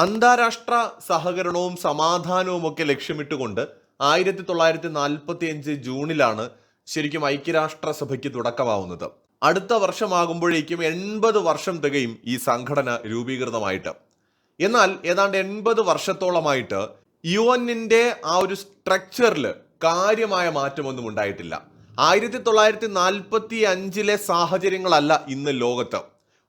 അന്താരാഷ്ട്ര സഹകരണവും സമാധാനവും ഒക്കെ ലക്ഷ്യമിട്ടുകൊണ്ട് ആയിരത്തി തൊള്ളായിരത്തി നാൽപ്പത്തി അഞ്ച് ജൂണിലാണ് ശരിക്കും ഐക്യരാഷ്ട്രസഭയ്ക്ക് തുടക്കമാവുന്നത്. അടുത്ത വർഷമാകുമ്പോഴേക്കും എൺപത് വർഷം തികയും ഈ സംഘടന രൂപീകൃതമായിട്ട്. എന്നാൽ ഏതാണ്ട് എൺപത് വർഷത്തോളമായിട്ട് യു എന്നിന്റെ ആ ഒരു സ്ട്രക്ചറിൽ കാര്യമായ മാറ്റമൊന്നും ഉണ്ടായിട്ടില്ല. ആയിരത്തി തൊള്ളായിരത്തി നാൽപ്പത്തി അഞ്ചിലെ സാഹചര്യങ്ങളല്ല ഇന്ന് ലോകത്ത്.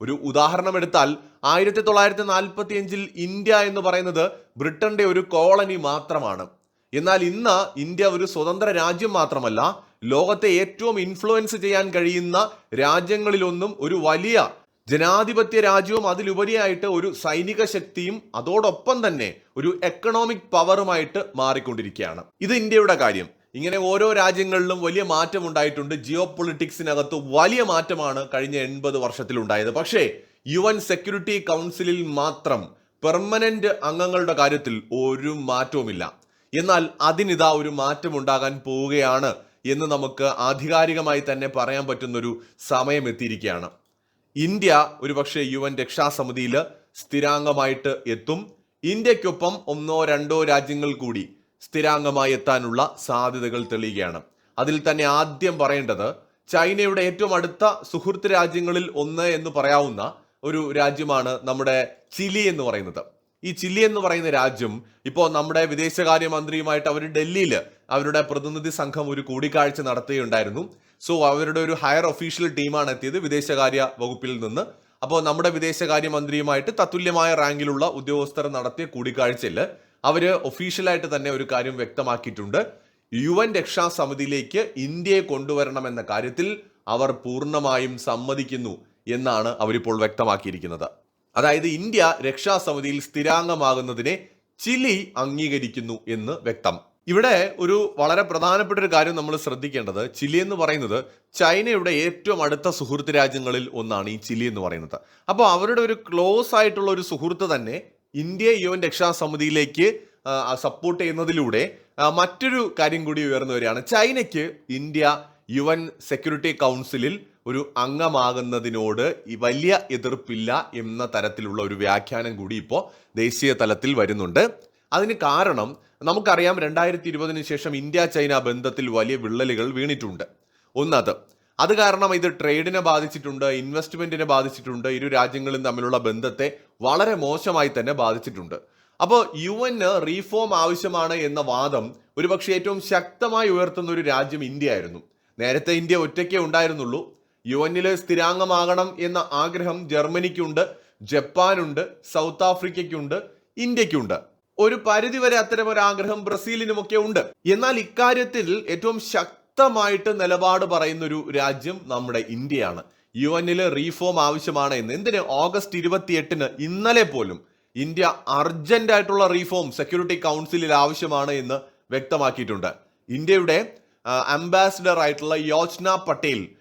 ഒരു ഉദാഹരണം എടുത്താൽ ആയിരത്തി തൊള്ളായിരത്തി നാൽപ്പത്തി അഞ്ചിൽ ഇന്ത്യ എന്ന് പറയുന്നത് ബ്രിട്ടന്റെ ഒരു കോളനി മാത്രമാണ്. എന്നാൽ ഇന്ന് ഇന്ത്യ ഒരു സ്വതന്ത്ര രാജ്യം മാത്രമല്ല ലോകത്തെ ഏറ്റവും ഇൻഫ്ലുവൻസ് ചെയ്യാൻ കഴിയുന്ന രാജ്യങ്ങളിലൊന്നും ഒരു വലിയ ജനാധിപത്യ രാജ്യവും അതിലുപരിയായിട്ട് ഒരു സൈനിക ശക്തിയും അതോടൊപ്പം തന്നെ ഒരു എക്കണോമിക് പവറുമായിട്ട് മാറിക്കൊണ്ടിരിക്കുകയാണ്. ഇത് ഇന്ത്യയുടെ കാര്യം. ഇങ്ങനെ ഓരോ രാജ്യങ്ങളിലും വലിയ മാറ്റം ഉണ്ടായിട്ടുണ്ട് ജിയോ പൊളിറ്റിക്സിനകത്ത് വലിയ മാറ്റമാണ് കഴിഞ്ഞ എൺപത് വർഷത്തിലുണ്ടായത്. പക്ഷേ യു എൻ സെക്യൂരിറ്റി കൗൺസിലിൽ മാത്രം പെർമനന്റ് അംഗങ്ങളുടെ കാര്യത്തിൽ ഒരു മാറ്റവുമില്ല. എന്നാൽ അതിനിതാ ഒരു മാറ്റം ഉണ്ടാകാൻ പോവുകയാണ് എന്ന് നമുക്ക് ആധികാരികമായി തന്നെ പറയാൻ പറ്റുന്നൊരു സമയം എത്തിയിരിക്കുകയാണ് ഇന്ത്യ ഒരുപക്ഷെ യു എൻ രക്ഷാസമിതിയിൽ സ്ഥിരാംഗമായിട്ട് എത്തും. ഇന്ത്യക്കൊപ്പം ഒന്നോ രണ്ടോ രാജ്യങ്ങൾ കൂടി സ്ഥിരാംഗമായി എത്താനുള്ള സാധ്യതകൾ തെളിയുകയാണ്. അതിൽ തന്നെ ആദ്യം പറയേണ്ടത് ചൈനയുടെ ഏറ്റവും അടുത്ത സുഹൃത്ത് രാജ്യങ്ങളിൽ ഒന്ന് എന്ന് പറയാവുന്ന ഒരു രാജ്യമാണ് നമ്മുടെ ചിലി എന്ന് പറയുന്നത്. ഈ ചില്ലി എന്ന് പറയുന്ന രാജ്യം ഇപ്പോൾ നമ്മുടെ വിദേശകാര്യമന്ത്രിയുമായിട്ട് അവർ ഡൽഹിയിൽ അവരുടെ പ്രതിനിധി സംഘം ഒരു കൂടിക്കാഴ്ച നടത്തുകയുണ്ടായിരുന്നു. സോ അവരുടെ ഒരു ഹയർ ഒഫീഷ്യൽ ടീമാണ് എത്തിയത് വിദേശകാര്യ വകുപ്പിൽ നിന്ന്. അപ്പോൾ നമ്മുടെ വിദേശകാര്യമന്ത്രിയുമായിട്ട് തത്തുല്യമായ റാങ്കിലുള്ള ഉദ്യോഗസ്ഥർ നടത്തിയ കൂടിക്കാഴ്ചയിൽ അവർ ഒഫീഷ്യലായിട്ട് തന്നെ ഒരു കാര്യം വ്യക്തമാക്കിയിട്ടുണ്ട്. യു എൻ രക്ഷാസമിതിയിലേക്ക് ഇന്ത്യയെ കൊണ്ടുവരണമെന്ന കാര്യത്തിൽ അവർ പൂർണമായും സമ്മതിക്കുന്നു. എന്നാണ് അവരിപ്പോൾ വ്യക്തമാക്കിയിരിക്കുന്നത്. അതായത് ഇന്ത്യ രക്ഷാസമിതിയിൽ സ്ഥിരാംഗമാകുന്നതിനെ ചിലി അംഗീകരിക്കുന്നു എന്ന് വ്യക്തം. ഇവിടെ ഒരു വളരെ പ്രധാനപ്പെട്ട ഒരു കാര്യം നമ്മൾ ശ്രദ്ധിക്കേണ്ടത് ചിലി എന്ന് പറയുന്നത് ചൈനയുടെ ഏറ്റവും അടുത്ത സുഹൃത്ത് രാജ്യങ്ങളിൽ ഒന്നാണ് ഈ ചിലി എന്ന് പറയുന്നത്. അപ്പോൾ അവരുടെ ഒരു ക്ലോസ് ആയിട്ടുള്ള ഒരു സുഹൃത്ത് തന്നെ ഇന്ത്യ യു എൻ രക്ഷാസമിതിയിലേക്ക് സപ്പോർട്ട് ചെയ്യുന്നതിലൂടെ മറ്റൊരു കാര്യം കൂടി ഉയർന്നു വരികയാണ്. ചൈനയ്ക്ക് ഇന്ത്യ യു എൻ സെക്യൂരിറ്റി കൗൺസിലിൽ ഒരു അംഗമാകുന്നതിനോട് ഈ വലിയ എതിർപ്പില്ല എന്ന തരത്തിലുള്ള ഒരു വ്യാഖ്യാനം കൂടി ഇപ്പോൾ ദേശീയ തലത്തിൽ വരുന്നുണ്ട്. അതിന് കാരണം നമുക്കറിയാം രണ്ടായിരത്തി ഇരുപതിന് ശേഷം ഇന്ത്യ ചൈന ബന്ധത്തിൽ വലിയ വിള്ളലുകൾ വീണിട്ടുണ്ട്. ഒന്നത്. അത് കാരണം ഇത് ട്രേഡിനെ ബാധിച്ചിട്ടുണ്ട് ഇൻവെസ്റ്റ്മെന്റിനെ ബാധിച്ചിട്ടുണ്ട് ഇരു രാജ്യങ്ങളും തമ്മിലുള്ള ബന്ധത്തെ വളരെ മോശമായി തന്നെ ബാധിച്ചിട്ടുണ്ട്. അപ്പോൾ യു എന്ന് റീഫോം ആവശ്യമാണ് എന്ന വാദം ഒരുപക്ഷെ ഏറ്റവും ശക്തമായി ഉയർത്തുന്ന ഒരു രാജ്യം ഇന്ത്യ ആയിരുന്നു നേരത്തെ ഇന്ത്യ ഒറ്റയ്ക്കേ ഉണ്ടായിരുന്നുള്ളൂ. യു എന്നിൽ സ്ഥിരാംഗമാകണം എന്ന ആഗ്രഹം ജർമ്മനിക്കുണ്ട് ജപ്പാനുണ്ട് സൗത്ത് ആഫ്രിക്കയ്ക്കുണ്ട് ഇന്ത്യക്കുണ്ട് ഒരു പരിധിവരെ അത്തരം ഒരു ആഗ്രഹം ബ്രസീലിനുമൊക്കെ ഉണ്ട്. എന്നാൽ ഇക്കാര്യത്തിൽ ഏറ്റവും ശക്തമായിട്ട് നിലപാട് പറയുന്ന ഒരു രാജ്യം നമ്മുടെ ഇന്ത്യയാണ്. യു എന്നിൽ റീഫോം ആവശ്യമാണ് എന്ന്. എന്തിന്? ഓഗസ്റ്റ് ഇരുപത്തിയെട്ടിന് ഇന്നലെ പോലും ഇന്ത്യ അർജന്റ് ആയിട്ടുള്ള റീഫോം സെക്യൂരിറ്റി കൗൺസിലിൽ ആവശ്യമാണ് എന്ന് വ്യക്തമാക്കിയിട്ടുണ്ട്. ഇന്ത്യയുടെ അംബാസിഡർ ആയിട്ടുള്ള Yojna Patel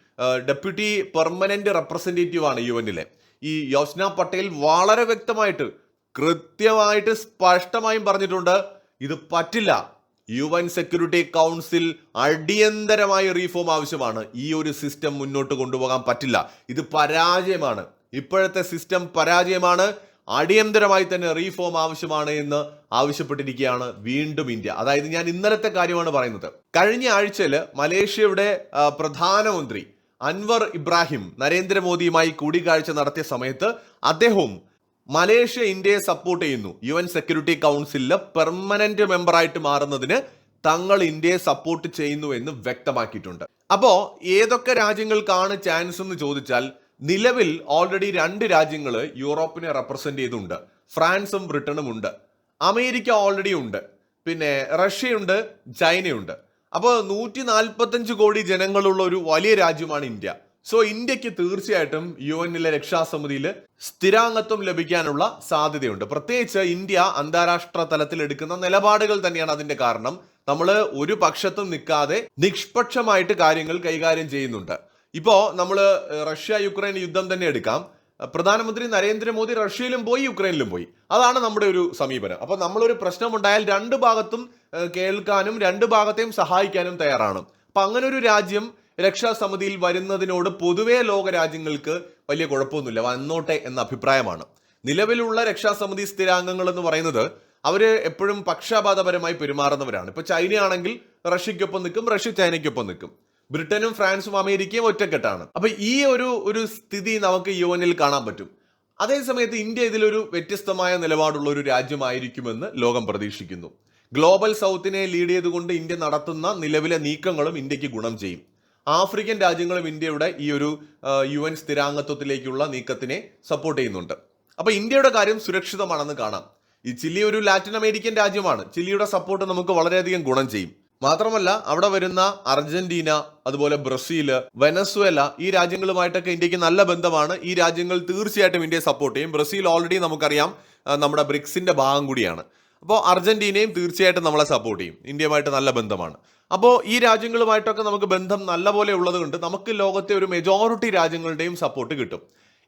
deputy permanent representative ആണ് യു എന്നിലെ ഈ യോസ്ന പട്ടേൽ വളരെ വ്യക്തമായിട്ട് കൃത്യമായിട്ട് സ്പഷ്ടമായും പറഞ്ഞിട്ടുണ്ട് ഇത് പറ്റില്ല. യു എൻ സെക്യൂരിറ്റി കൗൺസിൽ അടിയന്തരമായ റീഫോം ആവശ്യമാണ്. ഈ ഒരു സിസ്റ്റം മുന്നോട്ട് കൊണ്ടുപോകാൻ പറ്റില്ല. ഇത് പരാജയമാണ്. ഇപ്പോഴത്തെ സിസ്റ്റം പരാജയമാണ്. അടിയന്തരമായി തന്നെ റീഫോം ആവശ്യമാണ് എന്ന് ആവശ്യപ്പെട്ടിരിക്കുകയാണ് വീണ്ടും ഇന്ത്യ. അതായത് ഞാൻ ഇന്നലത്തെ കാര്യമാണ് പറയുന്നത്. കഴിഞ്ഞ ആഴ്ചയിൽ മലേഷ്യയുടെ പ്രധാനമന്ത്രി അൻവർ ഇബ്രാഹിം നരേന്ദ്രമോദിയുമായി കൂടിക്കാഴ്ച നടത്തിയ സമയത്ത് അദ്ദേഹവും മലേഷ്യ ഇന്ത്യയെ സപ്പോർട്ട് ചെയ്യുന്നു. യു എൻ സെക്യൂരിറ്റി കൗൺസിലിലെ പെർമനന്റ് മെമ്പറായിട്ട് മാറുന്നതിന് തങ്ങൾ ഇന്ത്യയെ സപ്പോർട്ട് ചെയ്യുന്നു എന്ന് വ്യക്തമാക്കിയിട്ടുണ്ട്. അപ്പോ ഏതൊക്കെ രാജ്യങ്ങൾക്കാണ് ചാൻസ് എന്ന് ചോദിച്ചാൽ നിലവിൽ ഓൾറെഡി രണ്ട് രാജ്യങ്ങൾ യൂറോപ്പിനെ റെപ്രസെന്റ് ചെയ്തുണ്ട്. ഫ്രാൻസും ബ്രിട്ടനും ഉണ്ട്. അമേരിക്ക ഓൾറെഡി ഉണ്ട്. പിന്നെ റഷ്യയുണ്ട് ചൈനയുണ്ട്. അപ്പോൾ നൂറ്റി നാൽപ്പത്തഞ്ച് കോടി ജനങ്ങളുള്ള ഒരു വലിയ രാജ്യമാണ് ഇന്ത്യ. സോ ഇന്ത്യയ്ക്ക് തീർച്ചയായിട്ടും യു എന്നിലെ രക്ഷാസമിതിയിൽ സ്ഥിരാംഗത്വം ലഭിക്കാനുള്ള സാധ്യതയുണ്ട്. പ്രത്യേകിച്ച് ഇന്ത്യ അന്താരാഷ്ട്ര തലത്തിൽ എടുക്കുന്ന നിലപാടുകൾ തന്നെയാണ് അതിന്റെ കാരണം. നമ്മൾ ഒരു പക്ഷത്തും നിൽക്കാതെ നിഷ്പക്ഷമായിട്ട് കാര്യങ്ങൾ കൈകാര്യം ചെയ്യുന്നുണ്ട്. ഇപ്പോ നമ്മൾ റഷ്യ യുക്രൈൻ യുദ്ധം തന്നെ എടുക്കാം. പ്രധാനമന്ത്രി നരേന്ദ്രമോദി റഷ്യയിലും പോയി യുക്രൈനിലും പോയി. അതാണ് നമ്മുടെ ഒരു സമീപനം. അപ്പൊ നമ്മളൊരു പ്രശ്നമുണ്ടായാൽ രണ്ട് ഭാഗത്തും കേൾക്കാനും രണ്ട് ഭാഗത്തെയും സഹായിക്കാനും തയ്യാറാണ്. അപ്പൊ അങ്ങനെ ഒരു രാജ്യം രക്ഷാസമിതിയിൽ വരുന്നതിനോട് പൊതുവേ ലോക രാജ്യങ്ങൾക്ക് വലിയ കുഴപ്പമൊന്നുമില്ല. വന്നോട്ടെ എന്ന അഭിപ്രായമാണ്. നിലവിലുള്ള രക്ഷാസമിതി സ്ഥിരാംഗങ്ങൾ എന്ന് പറയുന്നത് അവർ എപ്പോഴും പക്ഷാപാതപരമായി പെരുമാറുന്നവരാണ്. ഇപ്പൊ ചൈനയാണെങ്കിൽ റഷ്യക്കൊപ്പം നിൽക്കും റഷ്യ ചൈനയ്ക്കൊപ്പം നിൽക്കും. ബ്രിട്ടനും ഫ്രാൻസും അമേരിക്കയും ഒറ്റക്കെട്ടാണ്. അപ്പൊ ഈ ഒരു ഒരു സ്ഥിതി നമുക്ക് യു എനിൽ കാണാൻ പറ്റും. അതേസമയത്ത് ഇന്ത്യ ഇതിലൊരു വ്യത്യസ്തമായ നിലപാടുള്ള ഒരു രാജ്യമായിരിക്കുമെന്ന് ലോകം പ്രതീക്ഷിക്കുന്നു. ഗ്ലോബൽ സൗത്തിനെ ലീഡ് ചെയ്തുകൊണ്ട് ഇന്ത്യ നടത്തുന്ന നിലവിലെ നീക്കങ്ങളും ഇന്ത്യയ്ക്ക് ഗുണം ചെയ്യും. ആഫ്രിക്കൻ രാജ്യങ്ങളും ഇന്ത്യയുടെ ഈ ഒരു യു എൻ സ്ഥിരാംഗത്വത്തിലേക്കുള്ള നീക്കത്തിനെ സപ്പോർട്ട് ചെയ്യുന്നുണ്ട്. അപ്പൊ ഇന്ത്യയുടെ കാര്യം സുരക്ഷിതമാണെന്ന് കാണാം. ഈ ചില്ലി ഒരു ലാറ്റിൻ അമേരിക്കൻ രാജ്യമാണ്. ചില്ലിയുടെ സപ്പോർട്ട് നമുക്ക് വളരെയധികം ഗുണം ചെയ്യും. മാത്രമല്ല അവിടെ വരുന്ന അർജന്റീന അതുപോലെ ബ്രസീൽ വെനസ്വേല ഈ രാജ്യങ്ങളുമായിട്ടൊക്കെ ഇന്ത്യയ്ക്ക് നല്ല ബന്ധമാണ്. ഈ രാജ്യങ്ങൾ തീർച്ചയായിട്ടും ഇന്ത്യയെ സപ്പോർട്ട് ചെയ്യും. ബ്രസീൽ ഓൾറെഡി നമുക്കറിയാം നമ്മുടെ ബ്രിക്സിന്റെ ഭാഗം കൂടിയാണ്. അപ്പോൾ അർജന്റീനയും തീർച്ചയായിട്ടും നമ്മളെ സപ്പോർട്ട് ചെയ്യും. ഇന്ത്യയുമായിട്ട് നല്ല ബന്ധമാണ്. അപ്പോൾ ഈ രാജ്യങ്ങളുമായിട്ടൊക്കെ നമുക്ക് ബന്ധം നല്ലപോലെ ഉള്ളതുകൊണ്ട് നമുക്ക് ലോകത്തെ ഒരു മെജോറിറ്റി രാജ്യങ്ങളുടെയും സപ്പോർട്ട് കിട്ടും.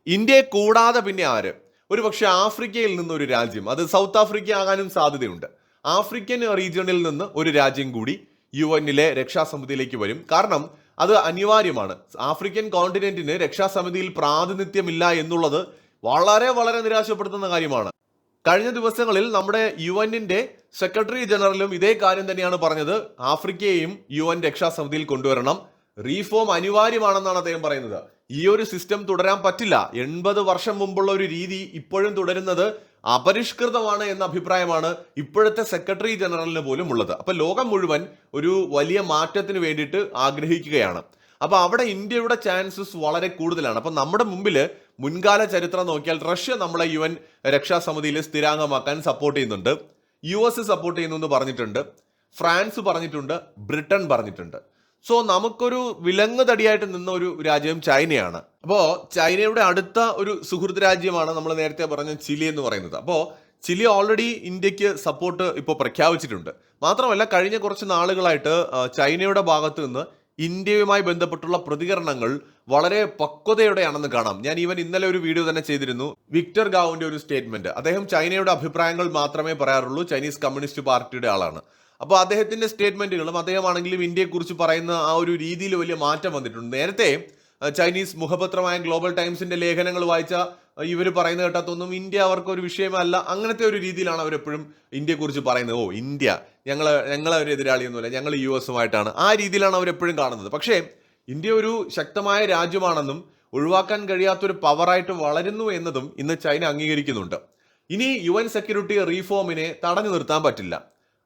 ഇന്ത്യയെ കൂടാതെ പിന്നെ ആര്? ഒരു പക്ഷേ ആഫ്രിക്കയിൽ നിന്നൊരു രാജ്യം അത് സൗത്ത് ആഫ്രിക്ക ആകാനും സാധ്യതയുണ്ട്. ആഫ്രിക്കൻ റീജിയണിൽ നിന്ന് ഒരു രാജ്യം കൂടി യു എന്നിലെ രക്ഷാസമിതിയിലേക്ക് വരും. കാരണം അത് അനിവാര്യമാണ്. ആഫ്രിക്കൻ കോണ്ടിനെന്റിന് രക്ഷാസമിതിയിൽ പ്രാതിനിധ്യമില്ല എന്നുള്ളത് വളരെ വളരെ നിരാശപ്പെടുത്തുന്ന കാര്യമാണ്. കഴിഞ്ഞ ദിവസങ്ങളിൽ നമ്മുടെ യു എന്നിന്റെ സെക്രട്ടറി ജനറലും ഇതേ കാര്യം തന്നെയാണ് പറഞ്ഞത്. ആഫ്രിക്കയെയും യു എൻ രക്ഷാസമിതിയിൽ കൊണ്ടുവരണം. റീഫോം അനിവാര്യമാണെന്നാണ് അദ്ദേഹം പറയുന്നത്. ഈ ഒരു സിസ്റ്റം തുടരാൻ പറ്റില്ല. എൺപത് വർഷം മുമ്പുള്ള ഒരു രീതി ഇപ്പോഴും തുടരുന്നത് അപരിഷ്കൃതമാണ് എന്ന അഭിപ്രായമാണ് ഇപ്പോഴത്തെ സെക്രട്ടറി ജനറലിന് പോലും ഉള്ളത്. അപ്പൊ ലോകം മുഴുവൻ ഒരു വലിയ മാറ്റത്തിന് വേണ്ടിയിട്ട് ആഗ്രഹിക്കുകയാണ്. അപ്പൊ അവിടെ ഇന്ത്യയുടെ ചാൻസസ് വളരെ കൂടുതലാണ്. അപ്പൊ നമ്മുടെ മുമ്പിൽ മുൻകാല ചരിത്രം നോക്കിയാൽ റഷ്യ നമ്മളെ യു എൻ രക്ഷാസമിതിയിൽ സ്ഥിരാംഗമാക്കാൻ സപ്പോർട്ട് ചെയ്യുന്നുണ്ട്. യു എസ് സപ്പോർട്ട് ചെയ്യുന്നു എന്ന് പറഞ്ഞിട്ടുണ്ട്. ഫ്രാൻസ് പറഞ്ഞിട്ടുണ്ട്. ബ്രിട്ടൻ പറഞ്ഞിട്ടുണ്ട്. സോ നമുക്കൊരു വിലങ്ങ് തടിയായിട്ട് നിന്ന ഒരു രാജ്യം ചൈനയാണ്. അപ്പോൾ ചൈനയുടെ അടുത്ത ഒരു സുഹൃത്ത് രാജ്യമാണ് നമ്മൾ നേരത്തെ പറഞ്ഞ ചിലി എന്ന് പറയുന്നത്. അപ്പോൾ ചിലി ഓൾറെഡി ഇന്ത്യയ്ക്ക് സപ്പോർട്ട് ഇപ്പോൾ പ്രഖ്യാപിച്ചിട്ടുണ്ട്. മാത്രമല്ല കഴിഞ്ഞ കുറച്ച് നാളുകളായിട്ട് ചൈനയുടെ ഭാഗത്ത് നിന്ന് ഇന്ത്യയുമായി ബന്ധപ്പെട്ടുള്ള പ്രതികരണങ്ങൾ വളരെ പക്വതയോടെയാണെന്ന് കാണാം. ഞാൻ ഈവൻ ഇന്നലെ ഒരു വീഡിയോ തന്നെ ചെയ്തിരുന്നു. വിക്ടർ ഗാവിന്റെ ഒരു സ്റ്റേറ്റ്മെന്റ്. അദ്ദേഹം ചൈനയുടെ അഭിപ്രായങ്ങൾ മാത്രമേ പറയാറുള്ളൂ. ചൈനീസ് കമ്മ്യൂണിസ്റ്റ് പാർട്ടിയുടെ ആളാണ്. അപ്പോൾ അദ്ദേഹത്തിന്റെ സ്റ്റേറ്റ്മെന്റുകളും അദ്ദേഹമാണെങ്കിലും ഇന്ത്യയെക്കുറിച്ച് പറയുന്ന ആ ഒരു രീതിയിൽ വലിയ മാറ്റം വന്നിട്ടുണ്ട്. നേരത്തെ ചൈനീസ് മുഖപത്രമായ ഗ്ലോബൽ ടൈംസിന്റെ ലേഖനങ്ങൾ വായിച്ച ഇവർ പറയുന്ന കേട്ടാത്തൊന്നും ഇന്ത്യ അവർക്ക് ഒരു വിഷയമല്ല. അങ്ങനത്തെ ഒരു രീതിയിലാണ് അവരെപ്പോഴും ഇന്ത്യയെക്കുറിച്ച് പറയുന്നത്. ഓ ഇന്ത്യ ഞങ്ങൾ ഞങ്ങളെ ഒരു എതിരാളിയൊന്നുമില്ല ഞങ്ങൾ യു എസുമായിട്ടാണ് ആ രീതിയിലാണ് അവരെപ്പോഴും കാണുന്നത്. പക്ഷേ ഇന്ത്യ ഒരു ശക്തമായ രാജ്യമാണെന്നും ഒഴിവാക്കാൻ കഴിയാത്തൊരു പവറായിട്ട് വളരുന്നു എന്നതും ഇന്ന് ചൈന അംഗീകരിക്കുന്നുണ്ട്. ഇനി യു എൻ സെക്യൂരിറ്റി റീഫോമിനെ തടഞ്ഞു നിർത്താൻ പറ്റില്ല.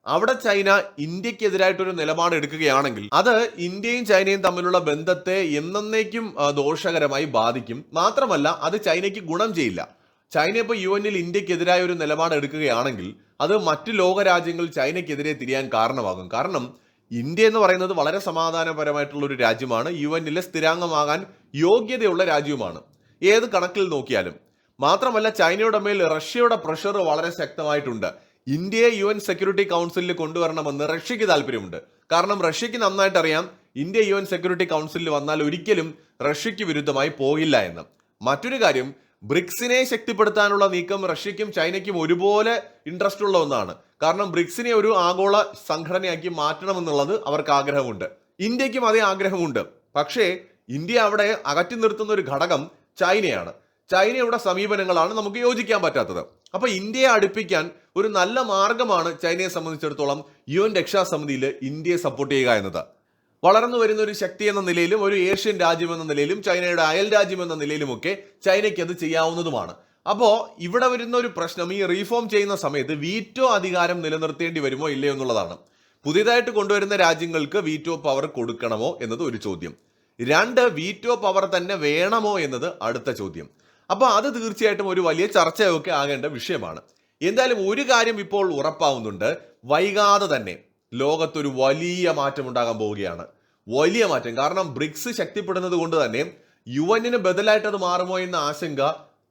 അവിടെ ചൈന ഇന്ത്യക്കെതിരായിട്ടൊരു നിലപാട് എടുക്കുകയാണെങ്കിൽ അത് ഇന്ത്യയും ചൈനയും തമ്മിലുള്ള ബന്ധത്തെ എന്നേക്കും ദോഷകരമായി ബാധിക്കും. മാത്രമല്ല അത് ചൈനയ്ക്ക് ഗുണം ചെയ്യില്ല. ചൈന ഇപ്പോൾ യു എന്നിൽ ഇന്ത്യക്കെതിരായ ഒരു നിലപാട് എടുക്കുകയാണെങ്കിൽ അത് മറ്റ് ലോകരാജ്യങ്ങൾ ചൈനയ്ക്കെതിരെ തിരിയാൻ കാരണമാകും. കാരണം ഇന്ത്യ എന്ന് പറയുന്നത് വളരെ സമാധാനപരമായിട്ടുള്ള ഒരു രാജ്യമാണ്. യു എന്നിലെ സ്ഥിരാംഗമാകാൻ യോഗ്യതയുള്ള രാജ്യവുമാണ്. ഏത് കണക്കിൽ നോക്കിയാലും. മാത്രമല്ല ചൈനയുടെ മേൽ റഷ്യയുടെ പ്രഷർ വളരെ ശക്തമായിട്ടുണ്ട്. ഇന്ത്യയെ യു എൻ സെക്യൂരിറ്റി കൗൺസിലിൽ കൊണ്ടുവരണമെന്ന് റഷ്യക്ക് താല്പര്യമുണ്ട്. കാരണം റഷ്യക്ക് നന്നായിട്ട് അറിയാം ഇന്ത്യ യു എൻ സെക്യൂരിറ്റി കൗൺസിലിൽ വന്നാൽ ഒരിക്കലും റഷ്യക്ക് വിരുദ്ധമായി പോയില്ല എന്ന്. മറ്റൊരു കാര്യം ബ്രിക്സിനെ ശക്തിപ്പെടുത്താനുള്ള നീക്കം റഷ്യക്കും ചൈനയ്ക്കും ഒരുപോലെ ഇൻട്രസ്റ്റ് ഉള്ള ഒന്നാണ്. കാരണം ബ്രിക്സിനെ ഒരു ആഗോള സംഘടനയാക്കി മാറ്റണമെന്നുള്ളത് അവർക്ക് ആഗ്രഹമുണ്ട്. ഇന്ത്യക്കും അതേ ആഗ്രഹമുണ്ട്. പക്ഷേ ഇന്ത്യ അവിടെ അകറ്റി നിർത്തുന്ന ഒരു ഘടകം ചൈനയാണ്. ചൈനയുടെ സമീപനങ്ങളാണ് നമുക്ക് യോജിക്കാൻ പറ്റാത്തത്. അപ്പൊ ഇന്ത്യയെ അടുപ്പിക്കാൻ ഒരു നല്ല മാർഗമാണ് ചൈനയെ സംബന്ധിച്ചിടത്തോളം യു എൻ രക്ഷാസമിതിയിൽ ഇന്ത്യയെ സപ്പോർട്ട് ചെയ്യുക എന്നത്. വളർന്നു വരുന്ന ഒരു ശക്തി എന്ന നിലയിലും ഒരു ഏഷ്യൻ രാജ്യം എന്ന നിലയിലും ചൈനയുടെ അയൽ രാജ്യം എന്ന നിലയിലുമൊക്കെ ചൈനയ്ക്ക് അത് ചെയ്യാവുന്നതുമാണ്. അപ്പോൾ ഇവിടെ വരുന്ന ഒരു പ്രശ്നം ഈ റീഫോം ചെയ്യുന്ന സമയത്ത് വീറ്റോ അധികാരം നിലനിർത്തേണ്ടി വരുമോ ഇല്ലയോ എന്നുള്ളതാണ്. പുതിയതായിട്ട് കൊണ്ടുവരുന്ന രാജ്യങ്ങൾക്ക് വീറ്റോ പവർ കൊടുക്കണമോ എന്നത് ഒരു ചോദ്യം. രണ്ട് വീറ്റോ പവർ തന്നെ വേണമോ എന്നത് അടുത്ത ചോദ്യം. അപ്പോൾ അത് തീർച്ചയായിട്ടും ഒരു വലിയ ചർച്ചയൊക്കെ ആകേണ്ട വിഷയമാണ്. എന്തായാലും ഒരു കാര്യം ഇപ്പോൾ ഉറപ്പാവുന്നുണ്ട്. വൈകാതെ തന്നെ ലോകത്തൊരു വലിയ മാറ്റം ഉണ്ടാകാൻ പോവുകയാണ്. വലിയ മാറ്റം. കാരണം ബ്രിക്സ് ശക്തിപ്പെടുന്നത് കൊണ്ട് തന്നെ യു എന്നിന് ബദലായിട്ട് അത് മാറുമോ എന്ന ആശങ്ക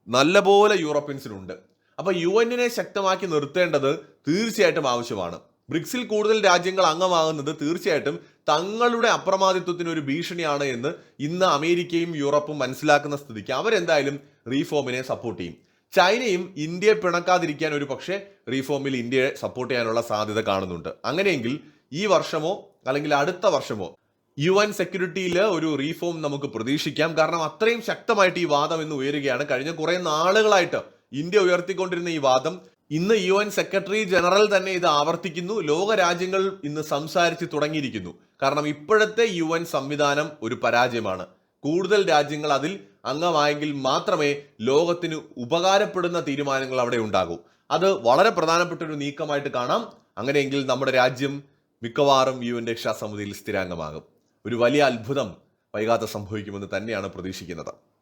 നല്ലപോലെ യൂറോപ്യൻസിനുണ്ട്. അപ്പൊ യു എന്നിനെ ശക്തമാക്കി നിർത്തേണ്ടത് തീർച്ചയായിട്ടും ആവശ്യമാണ്. ബ്രിക്സിൽ കൂടുതൽ രാജ്യങ്ങൾ അംഗമാകുന്നത് തീർച്ചയായിട്ടും തങ്ങളുടെ അപ്രമാദിത്വത്തിന് ഒരു ഭീഷണിയാണ് എന്ന് ഇന്ന് അമേരിക്കയും യൂറോപ്പും മനസ്സിലാക്കുന്ന സ്ഥിതിക്ക് അവരെന്തായാലും റീഫോമിനെ സപ്പോർട്ട് ചെയ്യും. ചൈനയും ഇന്ത്യയെ പിണക്കാതിരിക്കാൻ ഒരു പക്ഷേ റീഫോമിൽ ഇന്ത്യയെ സപ്പോർട്ട് ചെയ്യാനുള്ള സാധ്യത കാണുന്നുണ്ട്. അങ്ങനെയെങ്കിൽ ഈ വർഷമോ അല്ലെങ്കിൽ അടുത്ത വർഷമോ യു എൻ സെക്യൂരിറ്റിയിൽ ഒരു റീഫോം നമുക്ക് പ്രതീക്ഷിക്കാം. കാരണം അത്രയും ശക്തമായിട്ട് ഈ വാദം ഇന്ന് ഉയരുകയാണ്. കഴിഞ്ഞ കുറേ നാളുകളായിട്ട് ഇന്ത്യ ഉയർത്തിക്കൊണ്ടിരുന്ന ഈ വാദം ഇന്ന് യു എൻ സെക്രട്ടറി ജനറൽ തന്നെ ഇത് ആവർത്തിക്കുന്നു. ലോക രാജ്യങ്ങൾ ഇന്ന് സംസാരിച്ച് തുടങ്ങിയിരിക്കുന്നു. കാരണം ഇപ്പോഴത്തെ യു എൻ സംവിധാനം ഒരു പരാജയമാണ്. കൂടുതൽ രാജ്യങ്ങൾ അതിൽ അംഗമായെങ്കിൽ മാത്രമേ ലോകത്തിന് ഉപകാരപ്പെടുന്ന തീരുമാനങ്ങൾ അവിടെ ഉണ്ടാകൂ. അത് വളരെ പ്രധാനപ്പെട്ട ഒരു നീക്കമായിട്ട് കാണാം. അങ്ങനെയെങ്കിൽ നമ്മുടെ രാജ്യം മിക്കവാറും യു എൻ രക്ഷാസമിതിയിൽ സ്ഥിരാംഗമാകും. ഒരു വലിയ അത്ഭുതം വൈകാതെ സംഭവിക്കുമെന്ന് തന്നെയാണ് പ്രതീക്ഷിക്കുന്നത്.